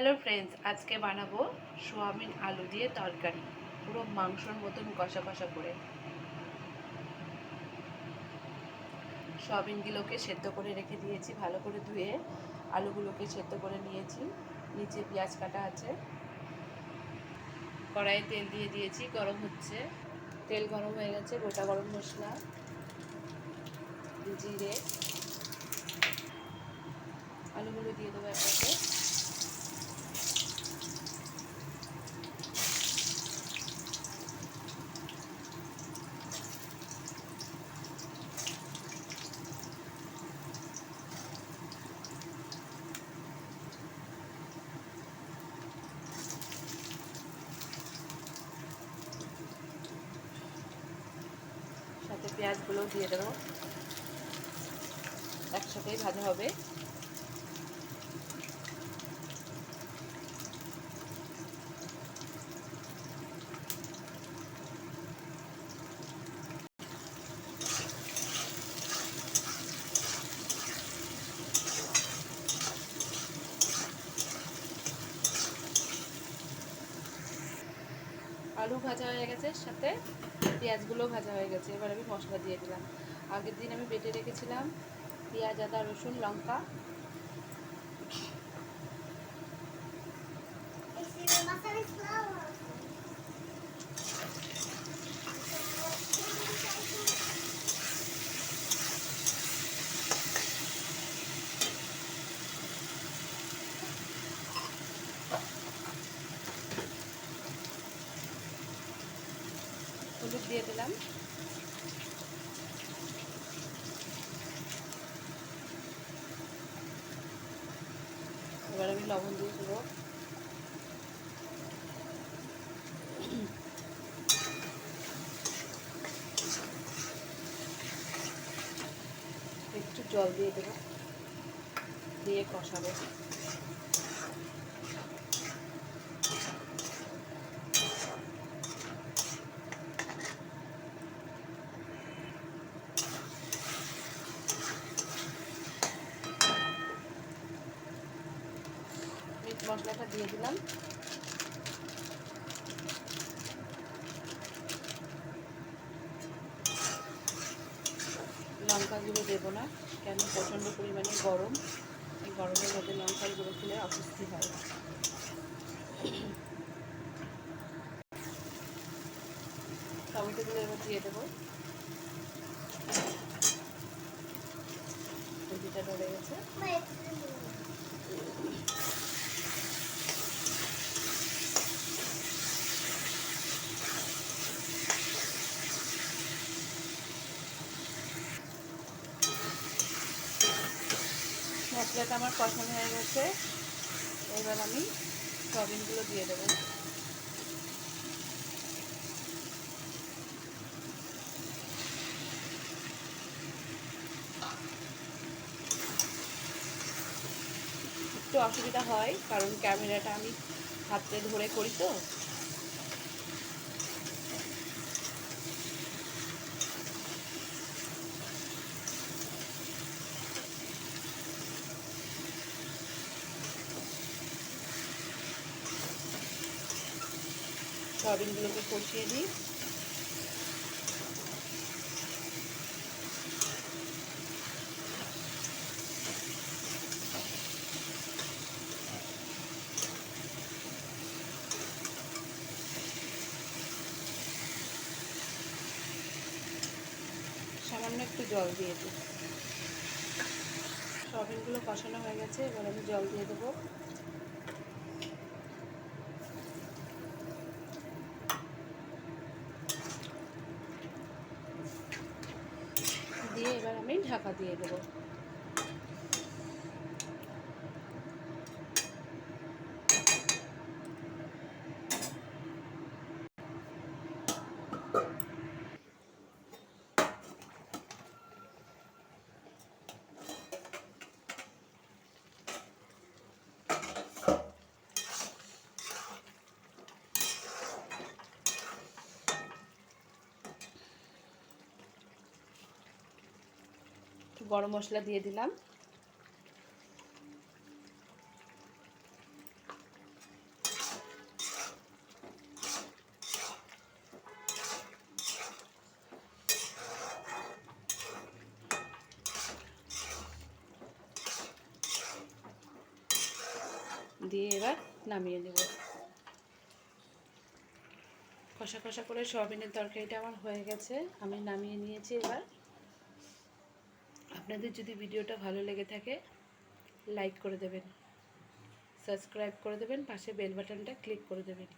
Hello friends আজকে বানাবো soybean আলু দিয়ে তরকারি। পুরো মাংসর মতন কষা কষা করে। সোয়াবিনগুলোকে সেদ্ধ করে রেখে দিয়েছি, ভালো করে ধুয়ে আলুগুলোকে সেদ্ধ করে নিয়েছি। নিচে পেঁয়াজ কাটা আছে। কড়াইয়ে তেল দিয়ে দিয়েছি, গরম হচ্ছে। তেল গরম হয়ে গেছে, গোটা গরম মশলা, জিরে। আলুগুলো দিয়ে দেবো একসাথে সাথে পেঁয়াজগুলো দিয়ে দেবো। একসাথেই ভাজা হবে। আলু ভাজা হয়ে গেছে, সাথে পেঁয়াজগুলো ভাজা হয়ে গেছে। এবার আমি মশলা দিয়ে দিলাম। আগের দিন আমি বেটে রেখেছিলাম পেঁয়াজ, আদা, রসুন, লঙ্কা। হলুদ দিয়ে দিলাম। এবার আমি লবণ দিয়ে দেবো। একটু জল দিয়ে দেবো। দিয়ে কষাবো। মশলাটা দিয়ে দিলাম। লঙ্কা গুঁড়ো দেবো না, কেন প্রচণ্ড পরিমাণে গরম। এই গরমের মধ্যে লঙ্কার গুঁড়ো খেলে অস্বস্তি হয়। টমেটোগুলো এবার দিয়ে দেবো। সবজিটা ধরে গেছে। মশলাটা আমার পছন্দ হয়ে গেছে। এবার আমি সয়াবিনগুলো দিয়ে দেবো। একটু অসুবিধা হয়, কারণ ক্যামেরাটা আমি হাতে ধরে করি তো। সয়াবিনগুলোকে কষিয়ে দিই সামান্য একটু জল দিয়ে দিই। সয়াবিনগুলো কষানো হয়ে গেছে, এবার আমি জল দিয়ে দেবো দিয়ে এবার আমি ঢাকা দিয়ে দেবো। গরম মশলা দিয়ে দিলাম। দিয়ে এবার নামিয়ে নেব। কষা কষা করে সয়াবিনের তরকারিটা আমার হয়ে গেছে। আমি নামিয়ে নিয়েছি এবার। আপনাদের যদি ভিডিওটা ভালো লেগে থাকে লাইক করে দেবেন সাবস্ক্রাইব করে দেবেন, পাশে বেল বাটনটা ক্লিক করে দেবেন।